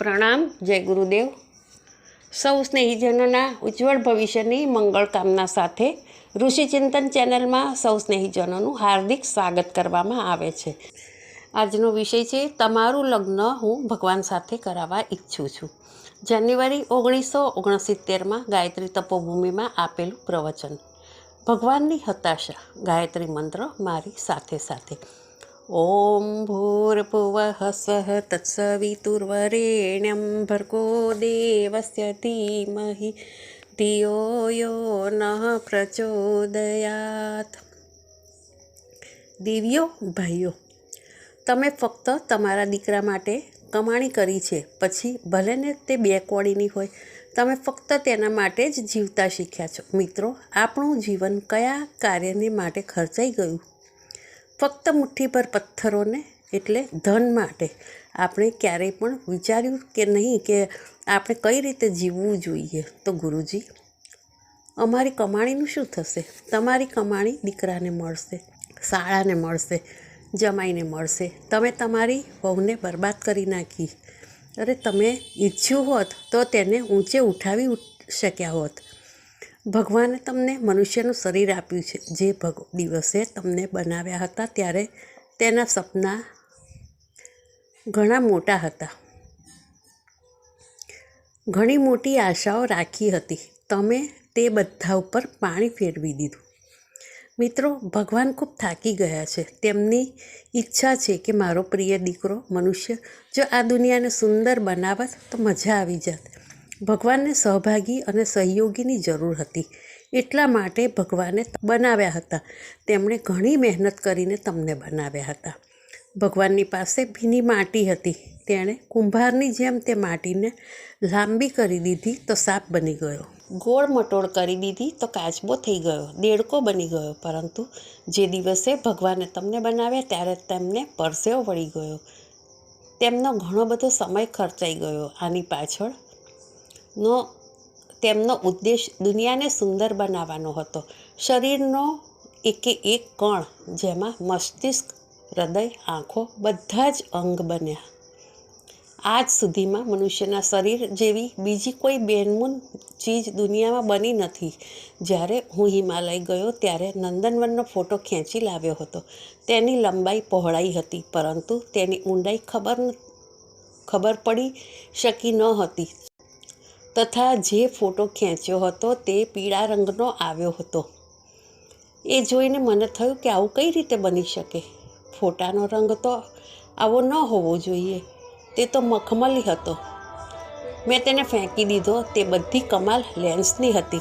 પ્રણામ, જય ગુરુદેવ. સૌ સ્નેહીજનોના ઉજ્જવળ ભવિષ્યની મંગળ કામના સાથે ઋષિચિંતન ચેનલમાં સૌ સ્નેહીજનોનું હાર્દિક સ્વાગત કરવામાં આવે છે. આજનો વિષય છે, તમારું લગ્ન હું ભગવાન સાથે કરાવવા ઈચ્છું છું. જાન્યુઆરી ઓગણીસો ઓગણસિત્તેરમાં ગાયત્રી તપોભૂમિમાં આપેલું પ્રવચન. ભગવાનની હતાશા, ગાયત્રી મંત્ર મારી સાથે સાથે. ઓમ भूर्भुवः स्वः तत्सवितुर्वरेण्यं भर्गो દેવસ્ય धीमहि धियो यो નઃ પ્રચોદયાત દિવ્યો ભાઈઓ તમે ફક્ત તમારા દીકરા માટે કમાણી કરી છે, પછી ભલે ને તે બે કોડીની હોય, તમે ફક્ત તેના માટે જ જીવતા શીખ્યા છો. મિત્રો, આપણું જીવન કયા કાર્યને માટે ખર્ચાઈ ગયું? ફક્ત મુઠ્ઠીભર પથ્થરોને એટલે ધન માટે આપણે ક્યારેય પણ વિચાર્યું કે નહીં કે આપણે કઈ રીતે જીવવું જોઈએ. તો ગુરુજી, અમારી કમાણીનું શું થશે? તમારી કમાણી દીકરાને મળશે, શાળાને મળશે, જમાઈને મળશે. તમે તમારી વહુને બરબાદ કરી નાખી. અરે તમે ઈચ્છ્યું હોત તો તેને ઊંચે ઉઠાવી શક્યા હોત. ભગવાને તમને મનુષ્યનું શરીર આપ્યું છે. જે ભગ દિવસે તમને બનાવ્યા હતા ત્યારે તેના સપના ઘણા મોટા હતા. ઘણી મોટી આશાઓ રાખી હતી. તમે તે બધા ઉપર પાણી ફેરવી દીધું. મિત્રો, ભગવાન ખૂબ થાકી ગયા છે. તેમની ઈચ્છા છે કે મારો પ્રિય દીકરો મનુષ્ય જો આ દુનિયાને સુંદર બનાવત તો મજા આવી જાત. ભગવાનને સહભાગી અને સહયોગીની જરૂર હતી. એટલા માટે ભગવાને બનાવ્યા હતા. તેમણે ઘણી મહેનત કરીને તમને બનાવ્યા હતા. ભગવાનની પાસે ભીની માટી હતી. તેણે કુંભારની જેમ તે માટીને લાંબી કરી દીધી તો સાપ બની ગયો. ગોળ મટોળ કરી દીધી તો કાચબો થઈ ગયો. દેડકો બની ગયો. પરંતુ જે દિવસે ભગવાને તમને બનાવ્યા ત્યારે તેમને પરસેવો વળી ગયો. તેમનો ઘણો બધો સમય ખર્ચાઈ ગયો. આની પાછળ નો, તેમનો ઉદ્દેશ દુનિયાને સુંદર બનાવવાનો હતો. શરીરનો એકે એક કણ, જેમાં મસ્તિષ્ક, હૃદય, આંખો બધા જ અંગ બન્યા. આજ સુધીમાં મનુષ્યના શરીર જેવી બીજી કોઈ બેનમૂન ચીજ દુનિયામાં બની નથી. જ્યારે હું હિમાલય ગયો ત્યારે નંદનવનનો ફોટો ખેંચી લાવ્યો હતો. તેની લંબાઈ પહોળાઈ હતી, પરંતુ તેની ઊંડાઈ ખબર ખબર પડી શકી ન હતી. તથા જે ફોટો ખેંચ્યો હતો તે પીળા રંગનો આવ્યો હતો. એ જોઈને મને થયું કે આવું કઈ રીતે બની શકે? ફોટાનો રંગ તો આવો ન હોવો જોઈએ. તે તો મખમલી હતો. મેં તેને ફેંકી દીધો. તે બધી કમાલ લેન્સની હતી.